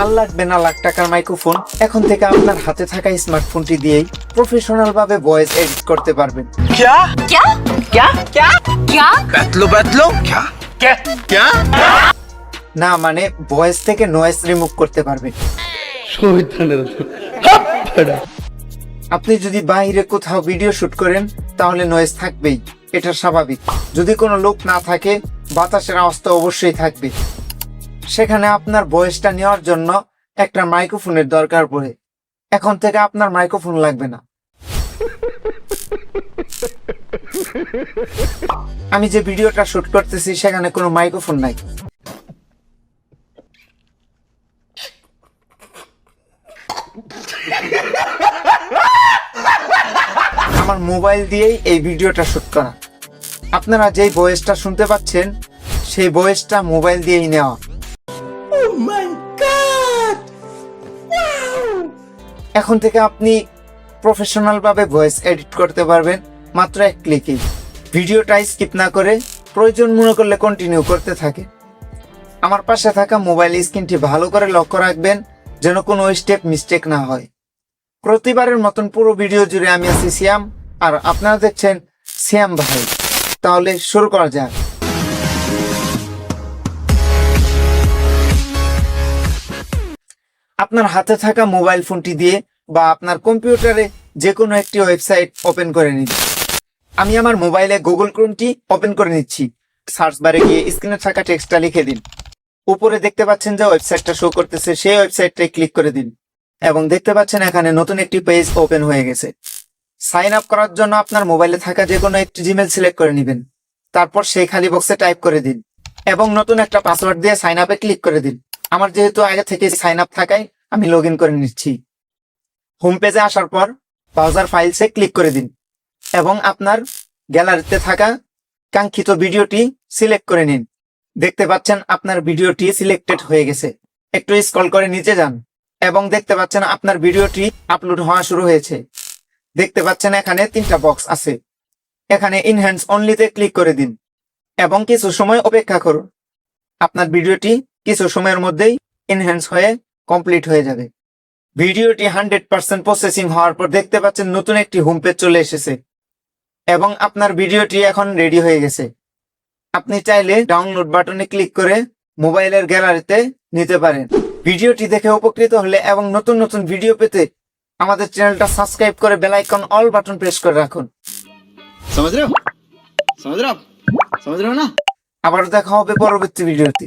আর লাগবে না লাখ টাকার মাইক্রোফোন এখন থেকে আপনার হাতে থাকা স্মার্টফোনটি দিয়েই প্রফেশনাল ভাবে ভয়েস এডিট করতে পারবেন क्या क्या क्या क्या क्या बैतलो बैतलो क्या क्या क्या না মানে ভয়েস থেকে নয়েজ রিমুভ করতে পারবেন আপনি যদি বাইরে কোথাও ভিডিও শুট করেন তাহলে নয়েজ থাকবেই এটা স্বাভাবিক যদি কোনো লোক না থাকে বাতাসের আওয়াজ তো অবশ্যই থাকবে সেখানে আপনার ভয়েসটা নেওয়ার জন্য একটা মাইক্রোফোনের দরকার পড়ে। এখন থেকে আপনার মাইক্রোফোন লাগবে না। আমি যে ভিডিওটা শুট করতেছি, সেখানে কোনো মাইক্রোফোন নাই। আমার মোবাইল দিয়েই এই ভিডিওটা শুট করা। আপনারা যেই ভয়েসটা শুনতে পাচ্ছেন, সেই ভয়েসটা মোবাইল দিয়েই নেওয়া। এখন থেকে আপনি প্রফেশনাল ভাবে ভয়েস এডিট করতে পারবেন, মাত্র এক ক্লিকেই ভিডিওটা স্কিপ না করে প্রয়োজন মনে করলে কন্টিনিউ করতে থাকে আমার পাশে থাকা মোবাইল স্ক্রিনটি ভালো করে লক্ষ্য রাখবেন, যেন কোনো স্টেপ মিস্টেক না হয়। প্রতিবারের মতন পুরো ভিডিও জুড়ে আমি আছি সিয়াম আর আপনারা দেখছেন সিয়াম ভাই। তাহলে শুরু করা যাক। আপনার হাতে থাকা মোবাইল ফোনটি দিয়ে বা আপনার কম্পিউটারে যে কোনো একটি ওয়েবসাইট ওপেন করে নিন। আমি আমার মোবাইলে গুগল ক্রোমটি ওপেন করে নিচ্ছি। সার্চ বারে গিয়ে স্ক্রিনে থাকা টেক্সটটা লিখে দিন। উপরে দেখতে পাচ্ছেন যে ওয়েবসাইটটা শো করতেছে, সেই ওয়েবসাইটটাই ক্লিক করে দিন এবং দেখতে পাচ্ছেন এখানে নতুন একটি পেজ ওপেন হয়ে গেছে। সাইন আপ করার জন্য আপনার মোবাইলে থাকা যে কোনো একটি জিমেল সিলেক্ট করে নেবেন। তারপর সেই খালি বক্সে টাইপ করে দিন এবং নতুন একটা পাসওয়ার্ড দিয়ে সাইন আপে ক্লিক করে দিন। আমার যেহেতু আগে থেকে সাইন আপ থাকায় আমি লগ করে নিচ্ছি। হোম পেজে আসার পর ব্রাউজার ফাইলসে ক্লিক করে দিন এবং আপনার গ্যালারিতে থাকা কাঙ্ক্ষিত ভিডিওটি সিলেক্ট করে নিন। দেখতে পাচ্ছেন আপনার ভিডিওটি সিলেক্টেড হয়ে গেছে। একটু স্ক্রল করে নিচে যান এবং দেখতে পাচ্ছেন আপনার ভিডিওটি আপলোড হওয়া শুরু হয়েছে। দেখতে পাচ্ছেন এখানে তিনটা বক্স আছে। এখানে ইনহ্যান্স অনলিতে ক্লিক করে দিন এবং কিছু সময় অপেক্ষা করুন। আপনার ভিডিওটি কিছু সময়ের মধ্যেই এনহ্যান্স হয়ে কমপ্লিট হয়ে যাবে। ভিডিওটি হান্ড্রেড পার্সেন্ট প্রসেসিং হওয়ার পর দেখতে পাচ্ছেন নতুন একটি হোম পেজ চলে এসেছে এবং আপনার ভিডিওটি এখন রেডি হয়ে গেছে। আপনি চাইলে ডাউনলোড বাটনে ক্লিক করে মোবাইলের গ্যালারিতে নিতে পারেন। ভিডিওটি দেখে উপকৃত হলে এবং নতুন নতুন ভিডিও পেতে আমাদের চ্যানেলটা সাবস্ক্রাইব করে bell icon all button press করে রাখুন। আবার দেখা হবে পরবর্তী ভিডিওতে